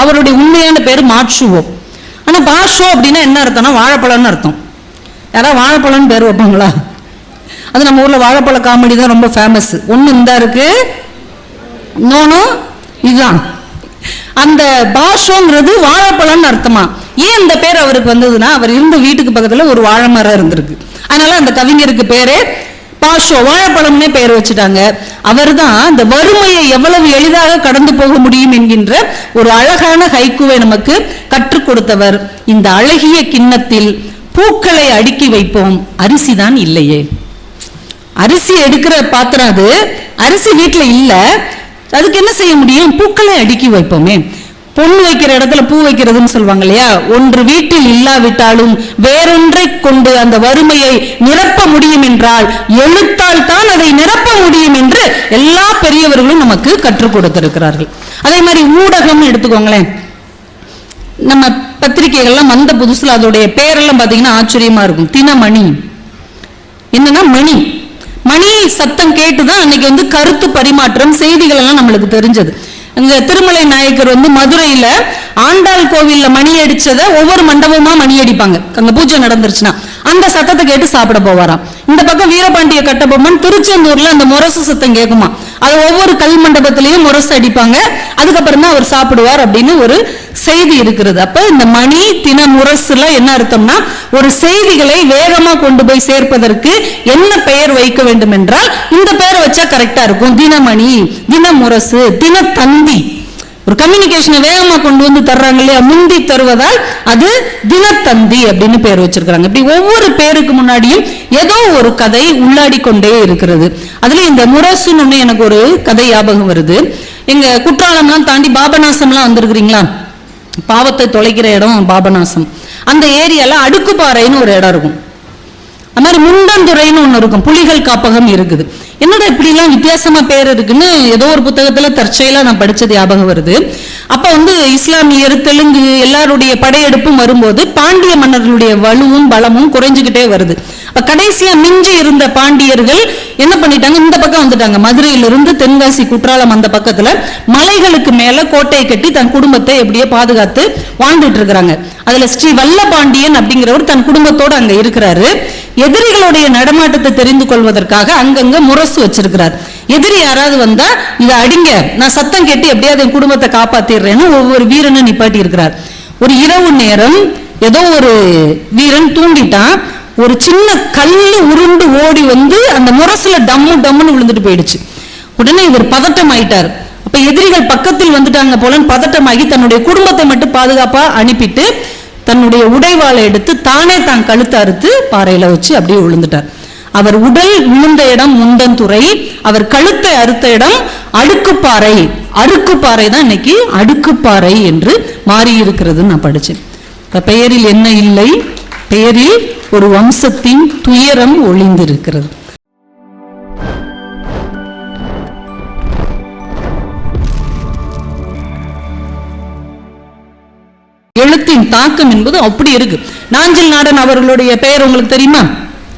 அவருடைய உண்மையான பேர் மாட்சுவோ ஆனால் பாஷோ அப்படின்னா என்ன அர்த்தம்னா வாழைப்பழம்னு அர்த்தம். யாராவது வாழைப்பழம்னு பேர் வைப்பாங்களா? அது நம்ம ஊரில் வாழைப்பழ காமெடி தான் ரொம்ப ஃபேமஸ் ஒன்று இந்த இருக்கு இன்னொன்று இதுதான். அந்த பாஷோங்கிறது வாழைப்பழம்னு அர்த்தமா? ஏன் இந்த பேர் அவருக்கு வந்ததுன்னா அவர் இருந்த வீட்டுக்கு பக்கத்தில் ஒரு வாழை மரம் இருந்திருக்கு. அதனால அந்த கவிஞருக்கு பேரே பாஷோ வாழைப்பழம்னே பெயர் வச்சுட்டாங்க. அவர்தான் இந்த வறுமையை எவ்வளவு எளிதாக கடந்து போக முடியும் என்கின்ற ஒரு அழகான ஹைக்குவை நமக்கு கற்றுக் கொடுத்தவர். இந்த அழகிய கிண்ணத்தில் பூக்களை அடுக்கி வைப்போம். அரிசி தான் இல்லையே. அரிசி எடுக்கிற பாத்திரம் அது. அரிசி வீட்டுல இல்ல. அதுக்கு என்ன செய்ய முடியும்? பூக்களை அடுக்கி வைப்போமே. பொண்ணு வைக்கிற இடத்துல பூ வைக்கிறதுன்னு சொல்லுவாங்க இல்லையா? ஒன்று வீட்டில் இல்லாவிட்டாலும் வேறொன்றை கொண்டு அந்த வறுமையை நிரப்ப முடியும் என்றால் எழுத்தால் தான் அதை நிரப்ப முடியும் என்று எல்லா பெரியவர்களும் நமக்கு கற்றுக் கொடுத்திருக்கிறார்கள். அதே மாதிரி ஊடகம் எடுத்துக்கோங்களேன். நம்ம பத்திரிகைகள்லாம் வந்த புதுசுல அதோடைய பேரெல்லாம் பார்த்தீங்கன்னா ஆச்சரியமா இருக்கும். தினமணி. என்னன்னா மணி. மணி சத்தம் கேட்டுதான் அன்னைக்கு வந்து கருத்து பரிமாற்றம் செய்திகள் எல்லாம் நம்மளுக்கு தெரிஞ்சது. அங்க திருமலை நாயக்கர் வந்து மதுரையில ஆண்டாள் கோவில்ல மணி அடிச்சத ஒவ்வொரு மண்டபமா மணி அடிப்பாங்க. அங்க பூஜை நடந்துருச்சுன்னா. அந்த சத்தத்தை கேட்டு சாப்பிட போவாராம். இந்த பக்கம் வீரபாண்டிய கட்டபொம்மன் திருச்செந்தூர்ல அந்த முரசு சத்தம் கேட்குமா அது ஒவ்வொரு கல் மண்டபத்திலையும் முரசு அடிப்பாங்க. அதுக்கப்புறம் தான் அவர் சாப்பிடுவார் அப்படின்னு ஒரு செய்தி இருக்கிறது. அப்ப இந்த மணி தின முரசுல என்ன அர்த்தம்னா ஒரு செய்திகளை வேகமா கொண்டு போய் சேர்ப்பதற்கு என்ன பெயர் வைக்க வேண்டும் என்றால் இந்த பெயர் வச்சா கரெக்டா இருக்கும். தினமணி தினமுரசு தினத்தந்தி ஒரு கம்யூனிகேஷனை வேகமா கொண்டு வந்து தர்றாங்க இல்லையா? முந்தி தருவதால் அது தினத்தந்தி அப்படின்னு பேர் வச்சிருக்கிறாங்க. இப்படி ஒவ்வொரு பேருக்கு முன்னாடியும் ஏதோ ஒரு கதை உள்ளாடி கொண்டே இருக்கிறது. அதுல இந்த முரசுன்னு ஒண்ணு எனக்கு ஒரு கதை ஞாபகம் வருது. எங்க குற்றாலம்லாம் தாண்டி பாபநாசம்லாம் வந்திருக்கிறீங்களா? பாவத்தை தொலைக்கிற இடம் பாபநாசம். அந்த ஏரியால அடுக்குப்பாறைன்னு ஒரு இடம் இருக்கும். அது மாதிரி முண்டந்துறைன்னு ஒண்ணு இருக்கும். புலிகள் காப்பகம் இருக்குது. என்னடா இப்படி எல்லாம் வித்தியாசமா பேர் இருக்குன்னு ஏதோ ஒரு புத்தகத்துல தற்செயலா நான் படிச்சது ஞாபகம் வருது. அப்ப வந்து இஸ்லாமியர் தெலுங்கு எல்லாருடைய படையெடுப்பும் வரும்போது பாண்டிய மன்னர்களுடைய வலுவும் பலமும் குறைஞ்சுக்கிட்டே வருது. அப்ப கடைசியா மிஞ்சி இருந்த பாண்டியர்கள் என்ன பண்ணிட்டாங்க? இந்த பக்கம் வந்துட்டாங்க. மதுரையிலிருந்து தென்காசி குற்றாலம் அந்த பக்கத்துல மலைகளுக்கு மேல கோட்டை கட்டி தன் குடும்பத்தை எப்படியோ பாதுகாத்து வாழ்ந்துட்டு இருக்கிறாங்க. அதுல ஸ்ரீ வல்லபாண்டியன் அப்படிங்கிறவர் தன் குடும்பத்தோட அங்க இருக்கிறாரு. எதிரிகளுடைய நடமாட்டத்தை தெரிந்து கொள்வதற்காக அங்கங்க முரசு வச்சிருக்கிறார். எதிரி யாராவது வந்தா இதை அடிங்க நான் சத்தம் கேட்டு எப்படியாவது என் குடும்பத்தை காப்பாத்திடுறேன்னு ஒவ்வொரு வீரனும் நிப்பாட்டி இருக்கிறார். ஒரு இரவு நேரம் ஏதோ ஒரு வீரன் தூண்டிட்டான். ஒரு சின்ன கல்லு உருண்டு ஓடி வந்து அந்த முரசுல டம்மு டம்முன்னு விழுந்துட்டு போயிடுச்சு. உடனே இவர் பதட்டம் ஆயிட்டார். அப்ப எதிரிகள் பக்கத்தில் வந்துட்டாங்க போலன்னு பதட்டமாகி தன்னுடைய குடும்பத்தை மட்டும் பாதுகாப்பா அனுப்பிட்டு தன்னுடைய உடைவாளை எடுத்து தானே தான் கழுத்து அறுத்து பாறையில வச்சு அப்படியே விழுந்துட்டார் அவர் உடல் விழுந்த இடம் முண்டந்துறை அவர் கழுத்தை அறுத்த இடம் அடுக்குப்பாறை. அடுக்குப்பாறை தான் இன்னைக்கு அடுக்குப்பாறை என்று மாறி இருக்கிறது நான் படிச்சேன். பெயரில் என்ன இல்லை? பெயரில் ஒரு வம்சத்தின் துயரம் ஒளிந்திருக்கிறது. எழுத்தின் தாக்கம் என்பது அப்படி இருக்கு. நாஞ்சில் நாடன் அவர்களுடைய பெயர் உங்களுக்கு தெரியுமா?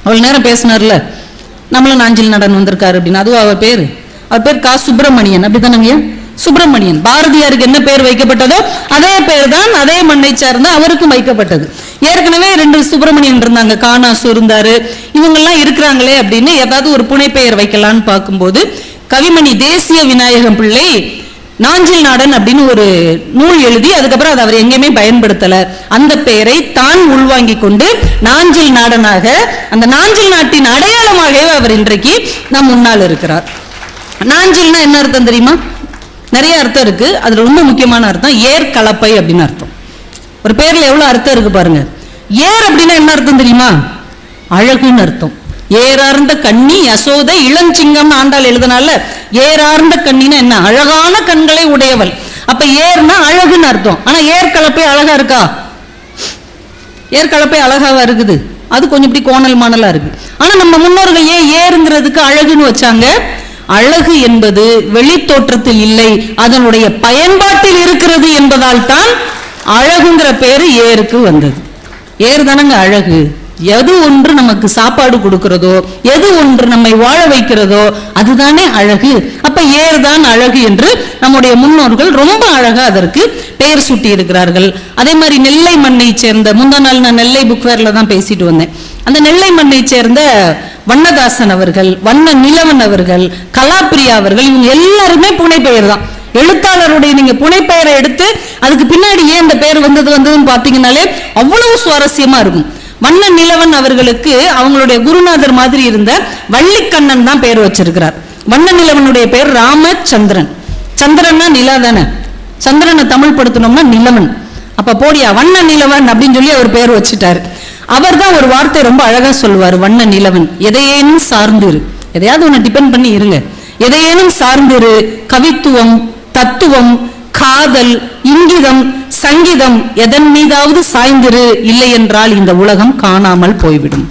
அவ்வளவு நேரம் பேசினார்ல. நம்மளும் நாஞ்சில் நாடன் வந்திருக்காரு அப்படின்னு. அதுவும் அவர் பேரு? அவர் பேர் கா சுப்பிரமணியன். அப்படித்தானங்க சுப்பிரமணியன். பாரதியாருக்கு என்ன பெயர் வைக்கப்பட்டதோ அதே பெயர் தான் அதே மண்ணை சார்ந்த அவருக்கும் வைக்கப்பட்டது. ஏற்கனவே ரெண்டு சுப்பிரமணியன் இருந்தாங்க. காணாசு இருந்தாரு. இவங்கெல்லாம் இருக்கிறாங்களே அப்படின்னு ஏதாவது ஒரு புனைப்பெயர் வைக்கலாம்னு பார்க்கும்போது கவிமணி தேசிய விநாயகம் பிள்ளை நாஞ்சில் நாடன் அப்படின்னு ஒரு நூல் எழுதி அதுக்கப்புறம் அதை அவர் எங்கேயுமே பயன்படுத்தல. அந்த பெயரை தான் உள்வாங்கி கொண்டு நாஞ்சில் நாடனாக அந்த நாஞ்சில் நாட்டின் அடையாளமாகவே அவர் இன்றைக்கு நம் முன்னால் இருக்கிறார். நாஞ்சில்னா என்ன அர்த்தம் தெரியுமா? நிறைய அர்த்தம் இருக்கு. அதுல ரொம்ப முக்கியமான அர்த்தம் ஏர் கலப்பை அப்படின்னு அர்த்தம். ஒரு பேர்ல எவ்வளவு அர்த்தம் இருக்கு பாருங்க. ஏர் அப்படின்னா என்ன அர்த்தம் தெரியுமா? அழகுன்னு அர்த்தம். ஏறார்ந்த கண்ணி யசோதை இளஞ்சிங்கம் ஆண்டாள் எழுதனால ஏறார்ந்த கண்ணினா என்ன? அழகான கண்களை உடையவள். அப்ப ஏர்னா அழகுன்னு அர்த்தம். ஆனா ஏர் கலப்பை அழகா இருக்கா? ஏர் கலப்பை அழகாவா இருக்குது. அது கொஞ்சம் இப்படி கோணல் மாணலா இருக்கு. ஆனா நம்ம முன்னோர்கள் ஏன் ஏறுங்கிறதுக்கு அழகுன்னு வச்சாங்க? அழகு என்பது வெளித்தோற்றத்தில் இல்லை அதனுடைய பயன்பாட்டில் இருக்கிறது என்பதால் தான் அழகுங்கிற பேரு ஏருக்கு வந்தது. ஏறு தானங்க அழகு. எது ஒன்று நமக்கு சாப்பாடு கொடுக்கிறதோ எது ஒன்று நம்மை வாழ வைக்கிறதோ அதுதானே அழகு. அப்ப ஏர் தான் அழகு என்று நம்முடைய முன்னோர்கள் ரொம்ப அழகா அதற்கு பெயர் சூட்டி இருக்கிறார்கள் அதே மாதிரி நெல்லை மண்ணை சேர்ந்த முந்தா நாள் நான் நெல்லை புக் ஃபேர்ல தான் பேசிட்டு வந்தேன். அந்த நெல்லை மண்ணை சேர்ந்த வண்ணதாசன் அவர்கள் வண்ண நிலவன் அவர்கள் கலாப்பிரியா அவர்கள் இவங்க எல்லாருமே புனைப்பெயர் தான். எழுத்தாளருடைய நீங்க புனைப்பெயரை எடுத்து அதுக்கு பின்னாடி ஏன் இந்த பெயர் வந்தது வந்ததுன்னு பாத்தீங்கன்னாலே அவ்வளவு சுவாரஸ்யமா இருக்கும். வண்ண நிலவன் அவர்களுக்கு அவங்களுடைய குருநாதர் மாதிரி இருந்த வள்ளிக்கண்ணன் தான் பெயர் வச்சிருக்கிறார். வண்ண நிலவனுடைய பெயர் ராமச்சந்திரன். சந்திரன்னா நிலா தானே? சந்திரனை தமிழ் படுத்தணும்னா நிலவன். அப்ப போடியா வண்ண நிலவன் அப்படின்னு சொல்லி அவர் பெயர் வச்சுட்டாரு. அவர் தான் ஒரு வார்த்தை ரொம்ப அழகா சொல்லுவார் வண்ண நிலவன். எதையேனும் சார்ந்திரு. எதையாவது ஒன்று டிபெண்ட் பண்ணி இருங்க. எதையேனும் சார்ந்திரு. கவித்துவம் தத்துவம் காதல் இங்கிதம் சங்கீதம் எதன் மீதாவது சாய்ந்திரு இல்லை என்றால் இந்த உலகம் காணாமல் போய்விடும்.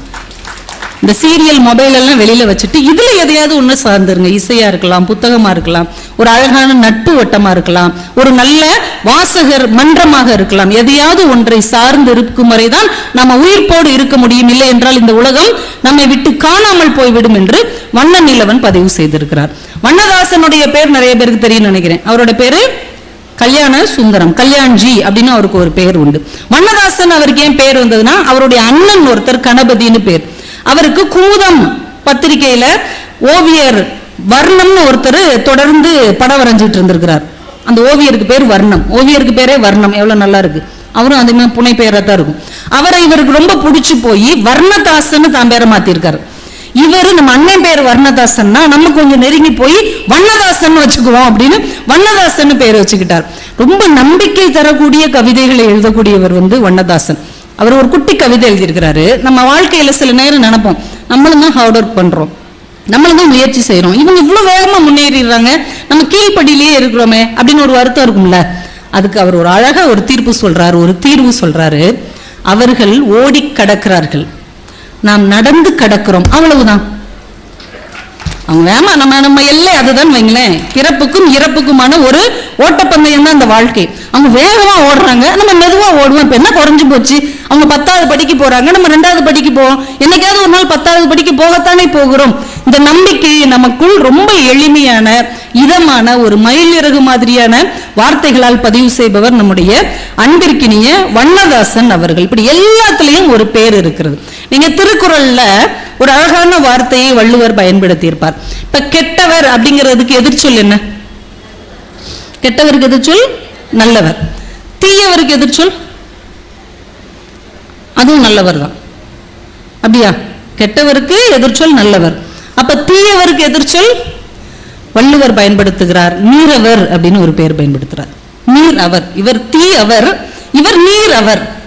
இந்த சீரியல் மொபைல் எல்லாம் வெளியில வச்சுட்டு இதுல எதையாவது ஒண்ணு சார்ந்துருங்க. இசையா இருக்கலாம் புத்தகமா இருக்கலாம் ஒரு அழகான நட்பு வட்டமா இருக்கலாம் ஒரு நல்ல வாசகர் மன்றமாக இருக்கலாம். எதையாவது ஒன்றை சார்ந்து இருக்கும் வரைதான் நம்ம உயிர்ப்போடு இருக்க முடியும். இல்லை என்றால் இந்த உலகம் நம்மை விட்டு காணாமல் போய்விடும் என்று வண்ண நிலவன் பதிவு செய்திருக்கிறார். வண்ணதாசனுடைய பேர் நிறைய பேருக்கு தெரியும் நினைக்கிறேன். அவரோட பேரு கல்யாண சுந்தரம் கல்யாண்ஜி அப்படின்னு அவருக்கு ஒரு பேர் உண்டு. வண்ணதாசன் அவருக்கு ஏன் பேர் வந்ததுன்னா அவருடைய அண்ணன் ஒருத்தர் கணபதினு பேர். அவருக்கு கூதம் பத்திரிகையில ஓவியர் வர்ணம்னு ஒருத்தர் தொடர்ந்து படம் வரைஞ்சிட்டு இருந்திருக்கிறார். அந்த ஓவியருக்கு பேர் வர்ணம். ஓவியருக்கு பேரே வர்ணம். எவ்வளவு நல்லா இருக்கு. அவரும் அதே மாதிரி புனை பெயராக தான் இருக்கும். அவரை இவருக்கு ரொம்ப பிடிச்சி போய் வர்ணதாசன்னு தான் பேரை மாத்திருக்காரு. இவரு நம்ம அண்ணன் பேர் வர்ணதாசன்னா நம்ம கொஞ்சம் நெருங்கி போய் வண்ணதாசன் வச்சுக்குவோம் அப்படின்னு வண்ணதாசன் பேர் வச்சுக்கிட்டார். ரொம்ப நம்பிக்கை தரக்கூடிய கவிதைகளை எழுதக்கூடியவர் வந்து வண்ணதாசன். அவர் ஒரு குட்டி கவிதை எழுதியிருக்கிறாரு. நம்ம வாழ்க்கையில சில நேரம் நினைப்போம் நம்மளும் தான் ஹார்ட் ஒர்க் பண்றோம். நம்மளும் தான் முயற்சி செய்கிறோம் இவங்க இவ்வளவு வேகமா முன்னேறிடுறாங்க. நம்ம கீழ்ப்படியிலேயே இருக்கிறோமே அப்படின்னு ஒரு வருத்தம் இருக்கும்ல. அதுக்கு அவர் ஒரு அழகா ஒரு தீர்ப்பு சொல்றாரு ஒரு தீர்வு சொல்றாரு. அவர்கள் ஓடி கடக்கிறார்கள். நாம் நடந்து கடக்கிறோம். அவ்வளவுதான். அவங்க வேமா நம்ம நம்ம எல்லை அதுதான் வைங்களேன். பிறப்புக்கும் இறப்புக்குமான ஒரு ஓட்டப்பந்தயம் தான் அந்த வாழ்க்கை. அவங்க வேகமா ஓடுறாங்க. நம்ம மெதுவா ஓடுவோம். இப்ப என்ன குறைஞ்சு போச்சு? அவங்க பத்தாவது படிக்க போறாங்க. நம்ம ரெண்டாவது படிக்க போவோம். என்னைக்காவது ஒரு நாள் பத்தாவது படிக்க போகத்தானே போகிறோம். இந்த நம்பிக்கை நமக்குள் ரொம்ப எளிமையான இதமான ஒரு மயிலிறகு மாதிரியான வார்த்தைகளால் பதிவு செய்பவர் நம்முடைய அன்பிற்கினிய வண்ணதாசன் அவர்கள். இப்படி எல்லாத்துலயும் ஒரு பேர் இருக்கிறது. நீங்க திருக்குறள்ல ஒரு அழகான வார்த்தையை வள்ளுவர் பயன்படுத்தியிருப்பார். இப்ப கெட்டவர் அப்படிங்கிறதுக்கு எதிர்ச்சொல் என்ன? கெட்டவருக்கு எதிர்ச்சொல் நல்லவர். தீயவருக்கு எதிர்ச்சொல் அதுவும் நல்லவர் தான். அப்படியா? கெட்டவருக்கு எதிர்ச்சொல் நல்லவர். அப்ப தீயவருக்கு எதிர்ச்சொல் வள்ளுவர் பயன்படுத்துகிறார் நீரவர் அப்படின்னு ஒரு பெயர் பயன்படுத்துறார். நீர் அவர் இவர் தீ அவர் இவர் நீர் அவர்.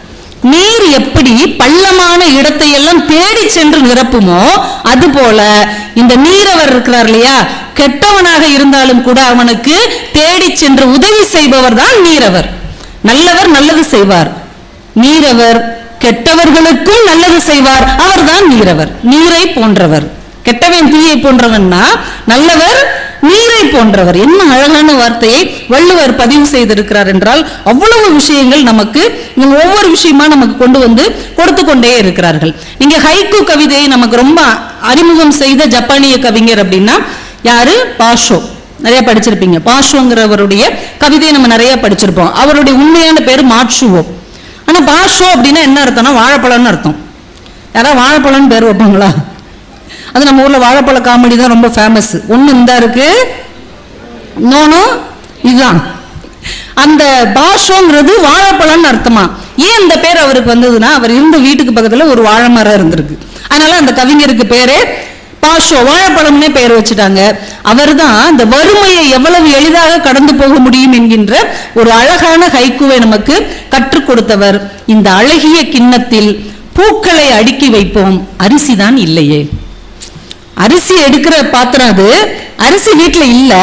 நீர் எப்படி பள்ளமான இடத்தை எல்லாம் தேடி சென்று நிரப்புமோ அது போல இந்த நீரவர் இருக்கிறார் இல்லையா? கெட்டவனாக இருந்தாலும் கூட அவனுக்கு தேடி சென்று உதவி செய்பவர் தான் நீரவர். நல்லவர் நல்லது செய்வார். நீரவர் கெட்டவர்களுக்கும் நல்லது செய்வார். அவர்தான் நீரவர். நீரை போன்றவர். கெட்டவன் தீயை போன்றவன்னா நல்லவர் நீரை போன்றவர். என்ன அழகான வார்த்தையை வள்ளுவர் பதிவு செய்திருக்கிறார் என்றால் அவ்வளவு விஷயங்கள் நமக்கு இவங்க ஒவ்வொரு விஷயமா நமக்கு கொண்டு வந்து கொடுத்து கொண்டே இருக்கிறார்கள். நீங்க ஹைக்கு கவிதையை நமக்கு ரொம்ப அறிமுகம் செய்த ஜப்பானிய கவிஞர் அப்படின்னா யாரு? பாஷோ. நிறைய படிச்சிருப்பீங்க. பாஷோங்கிறவருடைய கவிதையை நம்ம நிறைய படிச்சிருப்போம். அவருடைய உண்மையான பேர் மாட்சுவோ. ஆனா பாஷோ அப்படின்னா என்ன அர்த்தம்னா வாழைப்பழம்னு அர்த்தம். யாராவது வாழைப்பழம்னு பேர் வைப்பாங்களா? அது நம்ம ஊரில் வாழைப்பழ காமெடி தான் ரொம்ப ஃபேமஸ் ஒன்று இந்த இருக்கு. இன்னொன்று இதுதான். அந்த பாஷோங்கிறது வாழைப்பழம்னு அர்த்தமா? ஏன் இந்த பேர் அவருக்கு வந்ததுன்னா அவர் இருந்த வீட்டுக்கு பக்கத்தில் ஒரு வாழை மரம் இருந்திருக்கு. அதனால அந்த கவிஞருக்கு பேரே பாஷோ வாழைப்பழம்னே பெயர் வச்சுட்டாங்க. அவர் தான் இந்த வறுமையை எவ்வளவு எளிதாக கடந்து போக முடியும் என்கின்ற ஒரு அழகான ஹைக்குவை நமக்கு கற்றுக் கொடுத்தவர். இந்த அழகிய கிண்ணத்தில் பூக்களை அடுக்கி வைப்போம். அரிசிதான் இல்லையே. அரிசி எடுக்கிற பாத்திரம் அது. அரிசி வீட்டுல இல்லை.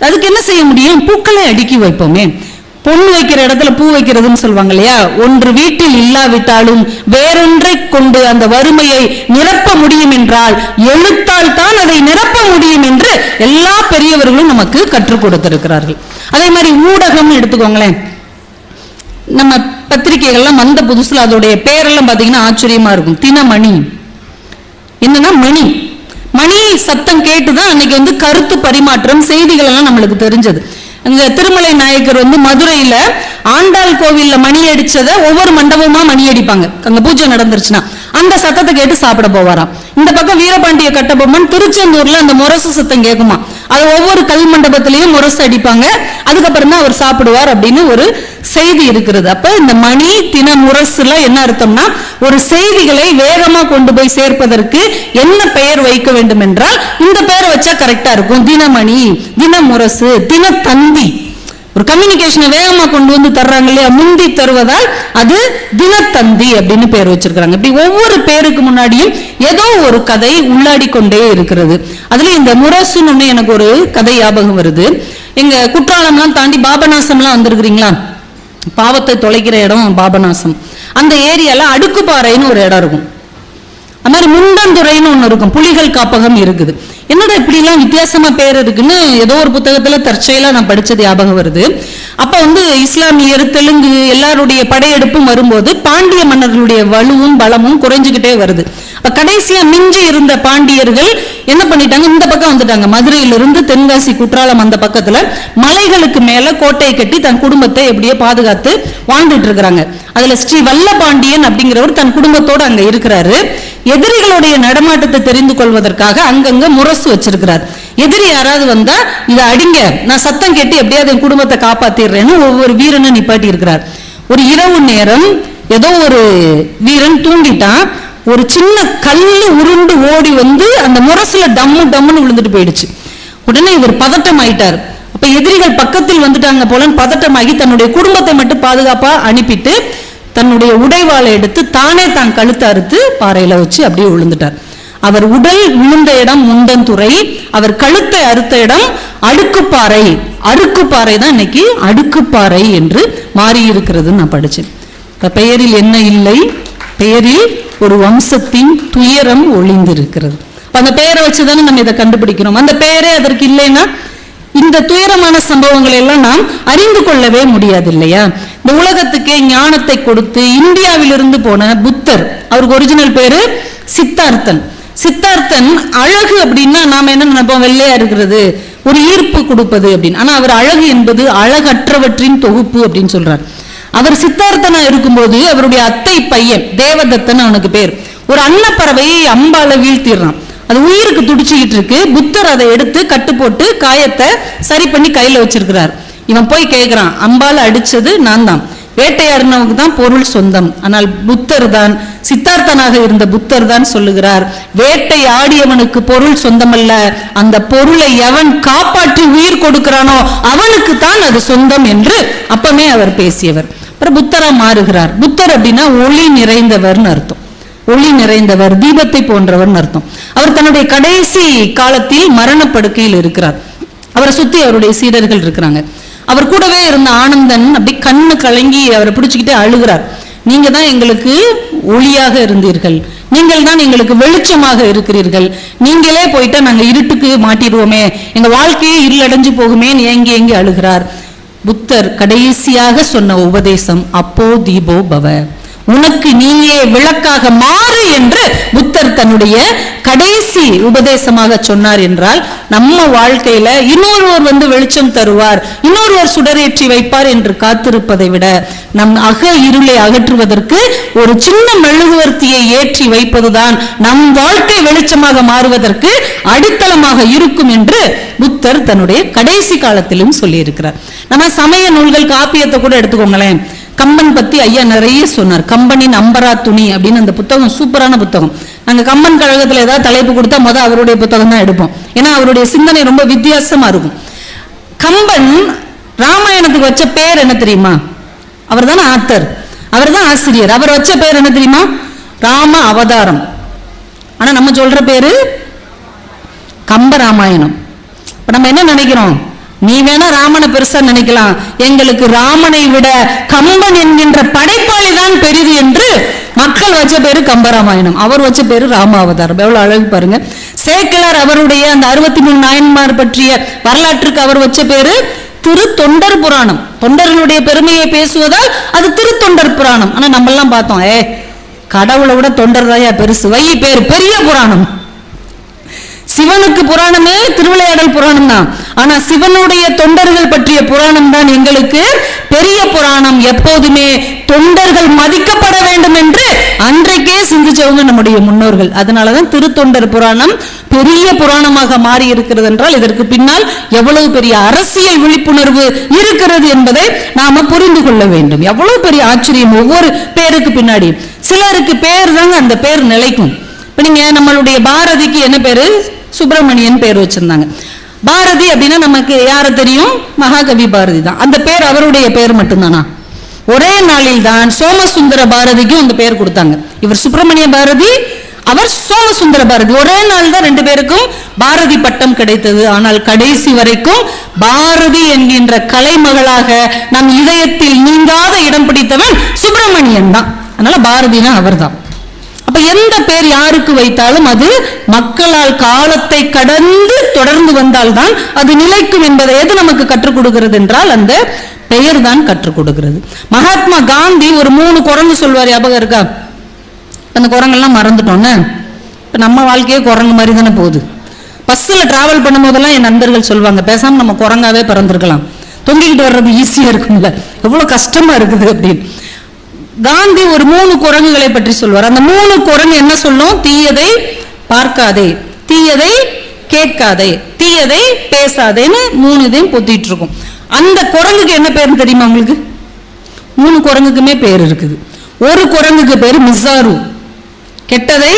அதுக்கு என்ன செய்ய முடியும்? பூக்களை அடுக்கி வைப்போமே. பொண்ணு வைக்கிற இடத்துல பூ வைக்கிறதுன்னு சொல்லுவாங்க இல்லையா? ஒன்று வீட்டில் இல்லாவிட்டாலும் வேறொன்றை கொண்டு அந்த வறுமையை நிரப்ப முடியும் என்றால் எழுத்தால் தான் அதை நிரப்ப முடியும் என்று எல்லா பெரியவர்களும் நமக்கு கற்றுக் கொடுத்திருக்கிறார்கள். அதே மாதிரி ஊடகம் எடுத்துக்கோங்களேன். நம்ம பத்திரிகைகள்லாம் வந்த புதுசுல அதோடைய பேரெல்லாம் பாத்தீங்கன்னா ஆச்சரியமா இருக்கும். தினமணி. என்னன்னா மணி. மணி சத்தம் கேட்டுதான் அன்னைக்கு வந்து கருத்து பரிமாற்றம் செய்திகள் எல்லாம் நம்மளுக்கு தெரிஞ்சது. அங்க திருமலை நாயக்கர் வந்து மதுரையில ஆண்டாள் கோவில்ல மணி அடிச்சத ஒவ்வொரு மண்டபமா மணி அடிப்பாங்க. அங்க பூஜை நடந்துருச்சுன்னா. அந்த சத்தத்தை கேட்டு சாப்பிட போவாராம். இந்த பக்கம் வீரபாண்டிய கட்டபொம்மன் திருச்செந்தூர்ல அந்த முரசு சத்தம் கேட்குமா அது ஒவ்வொரு கல் மண்டபத்திலையும் முரசு அடிப்பாங்க. அதுக்கப்புறம் தான் அவர் சாப்பிடுவார் அப்படின்னு ஒரு செய்தி இருக்கிறது. அப்ப இந்த மணி தின முரசுல என்ன அர்த்தம்னா ஒரு செய்திகளை வேகமா கொண்டு போய் சேர்ப்பதற்கு என்ன பெயர் வைக்க வேண்டும் என்றால் இந்த பெயர் வச்சா கரெக்டா இருக்கும். தினமணி தினமுரசு தினத்தந்தி ஒரு கம்யூனிகேஷனை வேகமா கொண்டு வந்து தர்றாங்க இல்லையா? முந்தி தருவதால் அது தினத்தந்தி அப்படின்னு பேர் வச்சிருக்கிறாங்க. இப்படி ஒவ்வொரு பேருக்கு முன்னாடியும் ஏதோ ஒரு கதை உள்ளாடி கொண்டே இருக்கிறது. அதுல இந்த முரசுன்னு ஒண்ணு எனக்கு ஒரு கதை ஞாபகம் வருது. எங்க குற்றாலம்லாம் தாண்டி பாபநாசம்லாம் வந்திருக்கிறீங்களா? பாவத்தை தொலைக்கிற இடம் பாபநாசம். அந்த ஏரியால அடுக்குப்பாறைன்னு ஒரு இடம் இருக்கும். அது மாதிரி முண்டந்துறைன்னு ஒன்று இருக்கும். புலிகள் காப்பகம் இருக்குது. என்னடா இப்படிலாம் வித்தியாசமா பேர் இருக்குன்னு ஏதோ ஒரு புத்தகத்துல தற்செயலா நான் படிச்சது ஞாபகம் வருது. அப்ப வந்து இஸ்லாமியர் தெலுங்கு எல்லாருடைய படையெடுப்பும் வரும்போது பாண்டிய மன்னர்களுடைய வலுவும் பலமும் குறைஞ்சுக்கிட்டே வருது. அப்ப கடைசியா மிஞ்சி இருந்த பாண்டியர்கள் என்ன பண்ணிட்டாங்க? இந்த பக்கம் வந்துட்டாங்க. மதுரையிலிருந்து தென்காசி குற்றாலம் அந்த பக்கத்துல மலைகளுக்கு மேல கோட்டையை கட்டி தன் குடும்பத்தை எப்படியோ பாதுகாத்து வாழ்ந்துட்டு இருக்கிறாங்க. அதுல ஸ்ரீ வல்லபாண்டியன் அப்படிங்கிறவர் தன் குடும்பத்தோட அங்க இருக்கிறாரு. எதிரிகளுடைய நடமாட்டத்தை தெரிந்து கொள்வதற்காக அங்கங்க முரசு வச்சிருக்கிறார். எதிரி யாராவது வந்தா இதை அடிங்க நான் சத்தம் கேட்டு எப்படியாவது என் குடும்பத்தை காப்பாத்திடுறேன்னு ஒவ்வொரு வீரனும் நிப்பாட்டி இருக்கிறார் ஒரு இரவு நேரம் ஏதோ ஒரு வீரன் தூண்டிட்டான் ஒரு சின்ன கல்லு உருண்டு ஓடி வந்து அந்த முரசுல டம்மு டம்முன்னு விழுந்துட்டு போயிடுச்சு. உடனே இவர் பதட்டம் ஆயிட்டார் அப்ப எதிரிகள் பக்கத்தில் வந்துட்டாங்க போலன்னு பதட்டமாகி தன்னுடைய குடும்பத்தை மட்டும் பாதுகாப்பா அனுப்பிட்டு தன்னுடைய உடைவாளை எடுத்து தானே தான் கழுத்து அறுத்து பாறையில வச்சு அப்படியே விழுந்துட்டார் அவர் உடல் விழுந்த இடம் முண்டந்துறை அவர் கழுத்தை அறுத்த இடம் அடுக்குப்பாறை. அடுக்குப்பாறை தான் இன்னைக்கு அடுக்குப்பாறை என்று மாறி இருக்கிறது நான் படிச்சேன். பெயரில் என்ன இல்லை? பெயரில் ஒரு வம்சத்தின் துயரம் ஒளிந்திருக்கிறது. அந்த பெயரை வச்சு தானே நம்ம இதை கண்டுபிடிக்கிறோம். அந்த பெயரே அதற்கு இல்லைன்னா இந்த துயரமான சம்பவங்களை எல்லாம் நாம் அறிந்து கொள்ளவே முடியாது இல்லையா இந்த உலகத்துக்கே ஞானத்தை கொடுத்து இந்தியாவிலிருந்து போன புத்தர் அவருக்கு ஒரிஜினல் பேரு சித்தார்த்தன். சித்தார்த்தன் அழகு அப்படின்னா நாம என்ன நினைப்போம்? வெள்ளையா இருக்கிறது. ஒரு ஈர்ப்பு கொடுப்பது அப்படின்னு. ஆனா அவர் அழகு என்பது அழகற்றவற்றின் தொகுப்பு அப்படின்னு சொல்றார். அவர் சித்தார்த்தனா இருக்கும்போது அவருடைய அத்தை பையன் தேவதத்தன் அவனுக்கு பேர். ஒரு அன்னப்பறவையை அம்பால வீழ்த்திடுறான். அது உயிருக்கு துடிச்சுக்கிட்டு இருக்கு. புத்தர் அதை எடுத்து கட்டு போட்டு காயத்தை சரி பண்ணி கையில வச்சிருக்கிறார். இவன் போய் கேட்கிறான் அம்பால அடிச்சது நான் தான். வேட்டையாடினவங்க தான் பொருள் சொந்தம். ஆனால் புத்தர் தான் சித்தார்த்தனாக இருந்த புத்தர் தான் சொல்லுகிறார். வேட்டையாடியவனுக்கு பொருள் சொந்தமல்ல. அந்த பொருளை எவன் காப்பாற்றி உயிர் கொடுக்கிறானோ அவனுக்கு தான் அது சொந்தம் என்று அப்பமே அவர் பேசியவர். அப்புறம் புத்தரா மாறுகிறார். புத்தர் அப்படின்னா ஒளி நிறைந்தவர்னு அர்த்தம். ஒளி நிறைந்தவர் தீபத்தை போன்றவர் அர்த்தம். அவர் தன்னுடைய கடைசி காலத்தில் மரணப்படுக்கையில் இருக்கிறார். அவரை சுத்தி அவருடைய சீடர்கள் இருக்கிறாங்க. அவர் கூடவே இருந்த ஆனந்தன் அப்படி கண்ணு கலங்கி அவரை பிடிச்சுக்கிட்டே அழுகிறார். நீங்க தான் எங்களுக்கு ஒளியாக இருந்தீர்கள். நீங்கள் தான் எங்களுக்கு வெளிச்சமாக இருக்கிறீர்கள். நீங்களே போயிட்டா நாங்க இருட்டுக்கு மாட்டிடுவோமே. எங்க வாழ்க்கையே இருளடைஞ்சு போகுமேன்னு ஏங்கி ஏங்கி அழுகிறார். புத்தர் கடைசியாக சொன்ன உபதேசம் அப்போ தீபோ பவ உனக்கு நீயே விளக்காக மாறு என்று புத்தர் தன்னுடைய கடைசி உபதேசமாக சொன்னார் என்றால் நம்ம வாழ்க்கையில இன்னொருவர் வந்து வெளிச்சம் தருவார் இன்னொருவர் சுடரேற்றி வைப்பார் என்று காத்திருப்பதை விட நம் அக இருளை அகற்றுவதற்கு ஒரு சின்ன மெழுகுவர்த்தியை ஏற்றி வைப்பதுதான் நம் வாழ்க்கை வெளிச்சமாக மாறுவதற்கு அடித்தளமாக இருக்கும் என்று புத்தர் தன்னுடைய கடைசி காலத்திலும் சொல்லியிருக்கிறார். நம்ம சமய நூல்கள் காப்பியத்தை கூட எடுத்துக்கோங்களேன். கம்பன் பத்தி ஐயா நிறைய சொன்னார். கம்பனின் அம்பரா துணி அப்படின்னு அந்த புத்தகம் சூப்பரான புத்தகம். நாங்க கம்பன் கழகத்துல ஏதாவது தலைப்பு கொடுத்தா முத அவருடைய புத்தகம் தான் எடுப்போம். ஏன்னா அவருடைய சிந்தனை ரொம்ப வித்தியாசமா இருக்கும். கம்பன் ராமாயணத்துக்கு வச்ச பேர் என்ன தெரியுமா? அவர் தானே ஆத்தர். அவர் தான் ஆசிரியர். அவர் வச்ச பேர் என்ன தெரியுமா? ராம அவதாரம். ஆனா நம்ம சொல்ற பேரு கம்ப ராமாயணம். இப்ப நம்ம என்ன நினைக்கிறோம்? நீ வேணா ராமனை பெருசா நினைக்கலாம். எங்களுக்கு ராமனை விட கம்பன் என்கின்ற படைப்பாளி தான் பெரிது என்று மக்கள் வச்ச பேரு கம்பராமாயணம். அவர் வச்ச பேரு ராமாவதாரம். எவ்வளவு அழகு பாருங்க. சேக்கலார் அவருடைய அந்த அறுபத்தி மூணு நாயன்மார் பற்றிய வரலாற்றுக்கு அவர் வச்ச பேரு திரு தொண்டர் புராணம். தொண்டர்களுடைய பெருமையை பேசுவதால் அது திரு தொண்டர் புராணம். ஆனா நம்ம எல்லாம் பார்த்தோம் ஏ கடவுளை விட தொண்டர் தாயா பெருசு. வை பேர் பெரிய புராணம். சிவனுக்கு புராணமே திருவிளையாடல் புராணம் தான் ஆனா சிவனுடைய தொண்டர்கள் பற்றிய புராணம் தான் எங்களுக்கு பெரிய புராணம். எப்போதுமே தொண்டர்கள் மதிக்கப்பட வேண்டும் என்று அன்றைக்கே சிந்திச்சவங்க நம்முடைய முன்னோர்கள். அதனாலதான் திருத்தொண்டர் புராணம் பெரிய புராணமாக மாறி இருக்கிறது என்றால் இதற்கு பின்னால் எவ்வளவு பெரிய அரசியல் விழிப்புணர்வு இருக்கிறது என்பதை நாம புரிந்து கொள்ள வேண்டும். எவ்வளவு பெரிய ஆச்சரியம் ஒவ்வொரு பேருக்கு பின்னாடி. சிலருக்கு பேர் தாங்க அந்த பேர் நிலைக்கும். இப்ப நீங்க நம்மளுடைய பாரதிக்கு என்ன பேரு? சுப்பிரமணியன் பேர் வச்சிருந்தாங்க. பாரதி அப்படின்னா நமக்கு யார தெரியும்? மகாகவி பாரதி தான். அந்த பேர் அவருடைய பேர் மட்டும்தானா? ஒரே நாளில் தான் சோமசுந்தர பாரதிக்கும் அந்த பேர் கொடுத்தாங்க. இவர் சுப்பிரமணிய பாரதி அவர் சோமசுந்தர பாரதி. ஒரே நாள் தான் ரெண்டு பேருக்கும் பாரதி பட்டம் கிடைத்தது. ஆனால் கடைசி வரைக்கும் பாரதி என்கின்ற கலைமகளாக நம் இதயத்தில் நீங்காத இடம் பிடித்தவன் சுப்பிரமணியன் தான். அதனால பாரதினா அவர்தான். அப்ப எந்த பேர் யாருக்கு வைத்தாலும் அது மக்களால் காலத்தை கடந்து தொடர்ந்து வந்தால்தான் அது நிலைக்கும் என்பதை எது நமக்கு கற்றுக் கொடுக்கிறது என்றால் அந்த பெயர் தான் கற்றுக் கொடுக்கிறது. மகாத்மா காந்தி ஒரு மூணு குரங்கு சொல்வார் ஞாபகம் இருக்கா? அந்த குரங்கெல்லாம் மறந்துட்டோன்னு. இப்ப நம்ம வாழ்க்கையே குரங்கு மாதிரி தானே போகுது. பஸ்ஸில் டிராவல் பண்ணும்போதெல்லாம் என் நண்பர்கள் சொல்லுவாங்க பேசாமல் நம்ம குரங்காவே பிறந்திருக்கலாம். தொங்கிக்கிட்டு வர்றது ஈஸியாக இருக்கும்ல. எவ்வளோ கஷ்டமாக இருக்குது அப்படின்னு. காந்தி ஒரு மூணு குரங்குகளை பற்றி சொல்வார். அந்த மூணு குரங்கு என்ன சொல்லும்? தீயதை பார்க்காதே தீயதை கேட்காதே தீயதை பேசாதேன்னு மூணு இதையும் பொத்திட்டு இருக்கும் அந்த குரங்குக்கு என்ன பேர் தெரியுமா உங்களுக்கு? மூணு குரங்குக்குமே பேர் இருக்குது. ஒரு குரங்குக்கு பேர் மிசாரு. கெட்டதை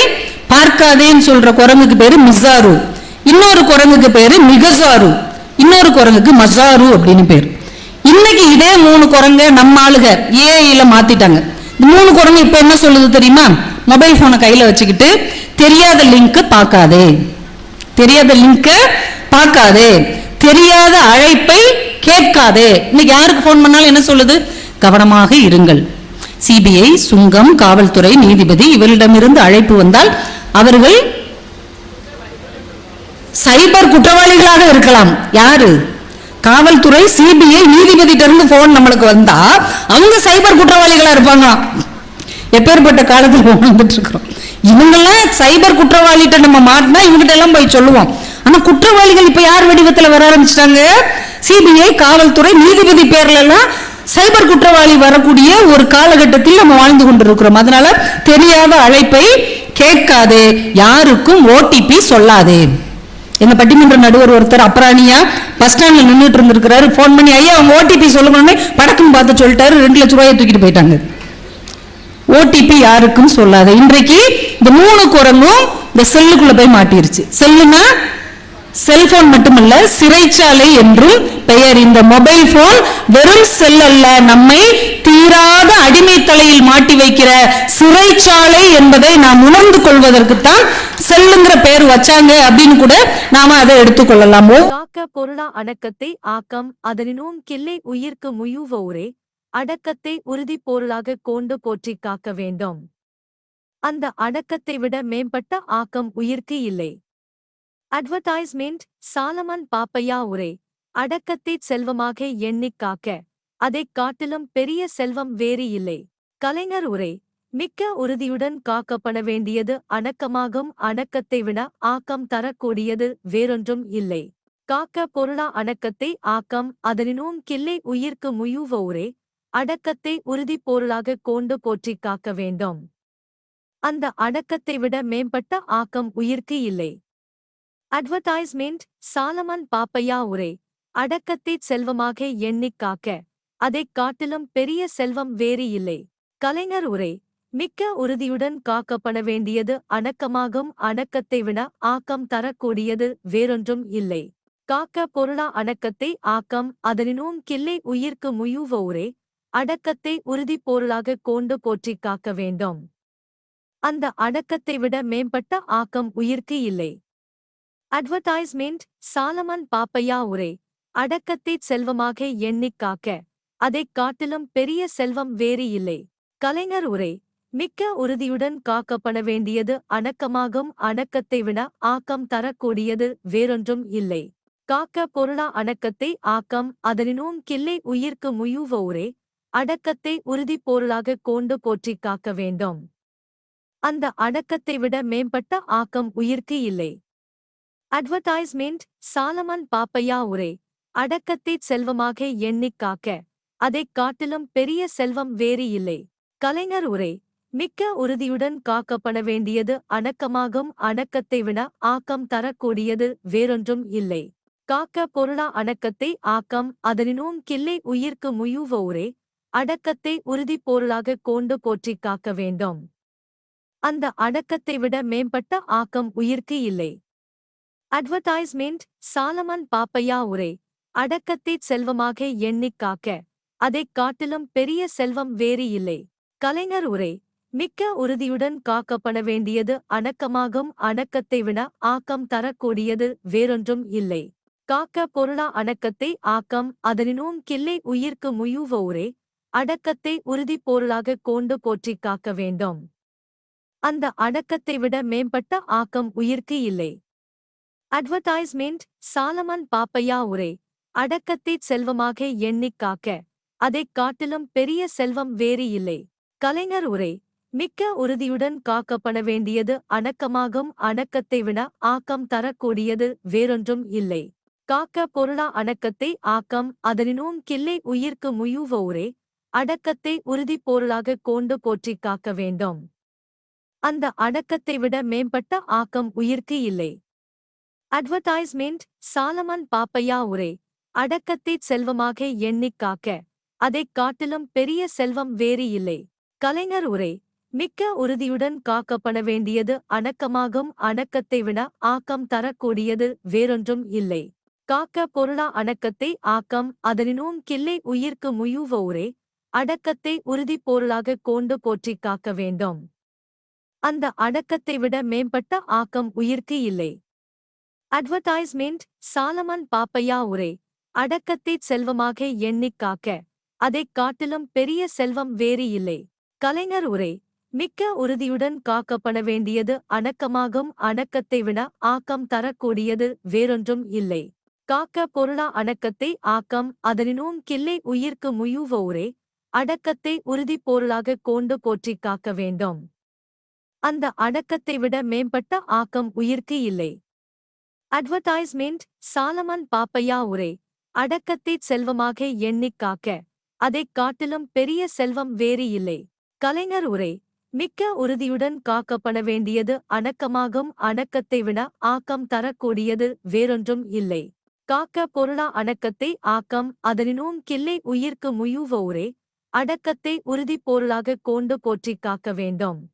பார்க்காதேன்னு சொல்ற குரங்குக்கு பேரு மிசாரு. இன்னொரு குரங்குக்கு பேரு மிகசாரு. இன்னொரு குரங்குக்கு மசாரு அப்படின்னு பேர். இன்னைக்கு இதே மூணு குரங்க நம்ம ஆளுக ஏஐல மாத்திட்டாங்க. இந்த மூணு குரங்கு இப்ப என்ன சொல்லுது தெரியுமா? மொபைல் போனை கையில வச்சுக்கிட்டு தெரியாத லிங்க் பார்க்காதே. தெரியாத லிங்க் பார்க்காதே. தெரியாத அழைப்பை கேட்காதே. இன்னைக்கு யாருக்கு ஃபோன் பண்ணாலும் என்ன சொல்லுது? கவனமாக இருங்கள். சிபிஐ சுங்கம் காவல்துறை நீதிபதி இவரிடமிருந்து அழைப்பு வந்தால் அவர்கள் சைபர் குற்றவாளிகளாக இருக்கலாம். யாரு? காவல்துறை சிபிஐ நீதிபதி இருந்து போன் நம்மளுக்கு வந்தா அவங்க சைபர் குற்றவாளிகளா இருப்பாங்களாம் எப்பேற்பட்ட காலத்துல வாழ்ந்துட்டு இருக்கிறோம். இவங்கெல்லாம் சைபர் குற்றவாளிகிட்ட நம்ம மாட்டினா இவங்கிட்ட எல்லாம் போய் சொல்லுவோம். ஆனா குற்றவாளிகள் இப்ப யார் வடிவத்துல வர ஆரம்பிச்சிட்டாங்க? சிபிஐ காவல்துறை நீதிபதி பேர்ல எல்லாம் சைபர் குற்றவாளி வரக்கூடிய ஒரு காலகட்டத்தில் நம்ம வாழ்ந்து கொண்டிருக்கிறோம். அதனால தெரியாத அழைப்பை கேட்காதே. யாருக்கும் ஓடிபி சொல்லாதே. எங்க பட்டிமன்ற நடுவர் ஒருத்தர் அப்ராணியா பஸ் ஸ்டாண்ட்ல நின்றுட்டு இருந்திருக்கிறாரு. போன் பண்ணி ஐயா அவங்க ஓடிபி சொல்லணும்னே படக்குன்னு பார்த்து சொல்லிட்டாரு. ரெண்டு லட்சம் ரூபாயை தூக்கிட்டு போயிட்டாங்க. ஓடிபி யாருக்கும் சொல்லாத. இன்றைக்கு இந்த மூணு குரங்கும் இந்த செல்லுக்குள்ள போய் மாட்டிருச்சு. செல்லுன்னா செல்போன் மட்டுமல்ல சிறைச்சாலை என்றும் பெயர். இந்த மொபைல் போன் வெறும் செல் அல்ல நம்மை தீராத அடிமை தலையில் மாட்டி வைக்கிற சிறைச்சாலை என்பதை நாம் உணர்ந்து கொள்வதற்குத்தான் செல்லுங்கிற பெயர் வச்சாங்க அப்படின்னு கூட நாம அதை எடுத்துக்கொள்ளலாமோ காக்க பொருளா அடக்கத்தை ஆக்கம் அதனினும் கிள்ளை உயிர்க்கு முயுவோரே அடக்கத்தை உறுதி பொருளாக கொண்டு போற்றி காக்க வேண்டும். அந்த அடக்கத்தை விட மேம்பட்ட ஆக்கம் உயிர்க்கு இல்லை. அட்வர்டைஸ்மெண்ட் சாலமன் பாப்பையா உரை அடக்கத்தை செல்வமாக எண்ணிக் காக்க அதைக் காட்டிலும் பெரிய செல்வம் வேறு இல்லை. கலைஞர் உரை மிக்க உறுதியுடன் காக்கப்பட வேண்டியது அடக்கமாகும் அடக்கத்தை விட ஆக்கம் தரக்கூடியது வேறொன்றும் இல்லை. காக்க பொருளா அடக்கத்தை ஆக்கம் அதனினும் கிள்ளை உயிர்க்கு முயுவோரே அடக்கத்தை உறுதிப் பொருளாக கொண்டு போற்றிக் காக்க வேண்டும். அந்த அடக்கத்தை விட மேம்பட்ட ஆக்கம் உயிர்க்கு இல்லை. அட்வர்டைஸ்மெண்ட் சாலமன் பாப்பையா உரை அடக்கத்தை செல்வமாக எண்ணிக் காக்க அதைக் காட்டிலும் பெரிய செல்வம் வேறு இல்லை. கலைஞர் உரை மிக்க உறுதியுடன் காக்கப்பட வேண்டியது அடக்கமாகும் அடக்கத்தை விட ஆக்கம் தரக்கூடியது வேறொன்றும் இல்லை. காக்க பொருளா அடக்கத்தை ஆக்கம் அதனினும் கிள்ளை உயிர்க்கு முயுவோரே அடக்கத்தை உறுதிப் பொருளாக கொண்டு போற்றிக் காக்க வேண்டும். அந்த அடக்கத்தை விட மேம்பட்ட ஆக்கம் உயிர்க்கு இல்லை. அட்வர்டைஸ்மெண்ட் சாலமன் பாப்பையா உரை அடக்கத்தை செல்வமாக எண்ணிக் காக்க அதைக் காட்டிலும் பெரிய செல்வம் வேறு இல்லை. கலைஞர் உரை மிக்க உறுதியுடன் காக்கப்பட வேண்டியது அடக்கமாகும் அடக்கத்தை விட ஆக்கம் தரக்கூடியது வேறொன்றும் இல்லை. காக்க பொருளா அடக்கத்தை ஆக்கம் அதனினும் கிள்ளை உயிர்க்கு முயுவோரே அடக்கத்தை உறுதி பொருளாக கொண்டு போற்றிக் காக்க வேண்டும். அந்த அடக்கத்தை விட மேம்பட்ட ஆக்கம் உயிர்க்கு இல்லை. அட்வர்டைஸ்மெண்ட் சாலமன் பாப்பையா உரை அடக்கத்தை செல்வமாக எண்ணிக் காக்க அதைக் காட்டிலும் பெரிய செல்வம் வேறு இல்லை. கலைஞர் உரை மிக்க உறுதியுடன் காக்கப்பட வேண்டியது அடக்கமாகும் அடக்கத்தை விட ஆக்கம் தரக்கூடியது வேறொன்றும் இல்லை. காக்க பொருளா அடக்கத்தை ஆக்கம் அதனினும் கிள்ளை உயிர்க்கு முயுவோரே அடக்கத்தை உறுதி பொருளாக கொண்டு போற்றிக் காக்க வேண்டும். அந்த அடக்கத்தை விட மேம்பட்ட ஆக்கம் உயிர்க்கு இல்லை. அட்வர்டைஸ்மெண்ட் சாலமன் பாப்பையா உரை அடக்கத்தை செல்வமாக எண்ணிக் காக்க அதைக் காட்டிலும் பெரிய செல்வம் வேறு இல்லை. கலைஞர் உரை மிக்க உறுதியுடன் காக்கப்பட வேண்டியது அடக்கமாகும் அடக்கத்தை விட ஆக்கம் தரக்கூடியது வேறொன்றும் இல்லை. காக்க பொருளா அடக்கத்தை ஆக்கம் அதனினும் கிள்ளை உயிர்க்கு முயுவோரே அடக்கத்தை உறுதி பொருளாக கொண்டு போற்றிக் காக்க வேண்டும். அந்த அடக்கத்தை விட மேம்பட்ட ஆக்கம் உயிர்க்கு இல்லை. அட்வர்டைஸ்மெண்ட் சாலமன் பாப்பையா உரை அடக்கத்தை செல்வமாக எண்ணிக் காக்க அதைக் காட்டிலும் பெரிய செல்வம் வேறு இல்லை. கலைஞர் உரை மிக்க உறுதியுடன் காக்கப்பட வேண்டியது அடக்கமாகும் அடக்கத்தை விட ஆக்கம் தரக்கூடியது வேறொன்றும் இல்லை. காக்க பொருளா அடக்கத்தை ஆக்கம் அதனினும் கிள்ளை உயிர்க்கு முயுவோரே அடக்கத்தை உறுதி பொருளாக கொண்டு போற்றிக் காக்க வேண்டும். அந்த அடக்கத்தை விட மேம்பட்ட ஆக்கம் உயிர்க்கு இல்லை. அட்வர்டைஸ்மெண்ட் சாலமன் பாப்பையா உரை அடக்கத்தை செல்வமாக எண்ணிக் காக்க அதைக் காட்டிலும் பெரிய செல்வம் வேறு இல்லை. கலைஞர் உரை மிக்க உறுதியுடன் காக்கப்பட வேண்டியது அடக்கமாகும் அடக்கத்தை விட ஆக்கம் தரக்கூடியது வேறொன்றும் இல்லை. காக்க பொருளா அடக்கத்தை ஆக்கம் அதனினும் கிள்ளை உயிர்க்கு முயுவோரே அடக்கத்தை உறுதி பொருளாக கொண்டு போற்றிக் காக்க வேண்டும். அந்த அடக்கத்தை விட மேம்பட்ட ஆக்கம் உயிர்க்கு இல்லை. அட்வர்டைஸ்மெண்ட் சாலமன் பாப்பையா உரை அடக்கத்தை செல்வமாக எண்ணிக் காக்க அதைக் காட்டிலும் பெரிய செல்வம் வேறு இல்லை. கலைஞர் உரை மிக்க உறுதியுடன் காக்கப்பட வேண்டியது அடக்கமாகும் அடக்கத்தை விட ஆக்கம் தரக்கூடியது வேறொன்றும் இல்லை. காக்க பொருளா அடக்கத்தை ஆக்கம் அதனினும் கிள்ளை உயிர்க்கு முயுவோரே அடக்கத்தை உறுதி பொருளாக கொண்டு போற்றிக் காக்க வேண்டும். அந்த அடக்கத்தை விட மேம்பட்ட ஆக்கம் உயிர்க்கு இல்லை. அட்வர்டைஸ்மெண்ட் சாலமன் பாப்பையா உரை அடக்கத்தை செல்வமாக எண்ணிக் காக்க அதைக் காட்டிலும் பெரிய செல்வம் வேறு இல்லை. கலைஞர் உரை மிக்க உறுதியுடன் காக்கப்பட வேண்டியது அடக்கமாகும் அடக்கத்தை விட ஆக்கம் தரக்கூடியது வேறொன்றும் இல்லை. காக்க பொருளா அடக்கத்தை ஆக்கம் அதனினும் கிள்ளை உயிர்க்கு முயுவோரே அடக்கத்தை உறுதி பொருளாக கொண்டு போற்றிக் காக்க வேண்டும்.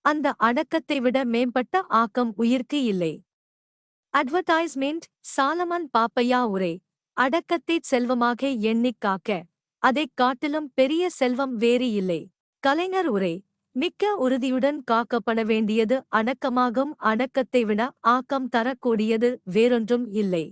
அந்த அடக்கத்தை விட மேம்பட்ட ஆக்கம் உயிர்க்கு இல்லை. அட்வர்டைஸ்மெண்ட் சாலமன் பாப்பையா உரை அடக்கத்தை செல்வமாக எண்ணிக் காக்க அதைக் காட்டிலும் பெரிய செல்வம் வேறு இல்லை. கலைஞர் உரை மிக்க உறுதியுடன் காக்கப்பட வேண்டியது அடக்கமாகும் அடக்கத்தை விட ஆக்கம் தரக்கூடியது வேறொன்றும் இல்லை.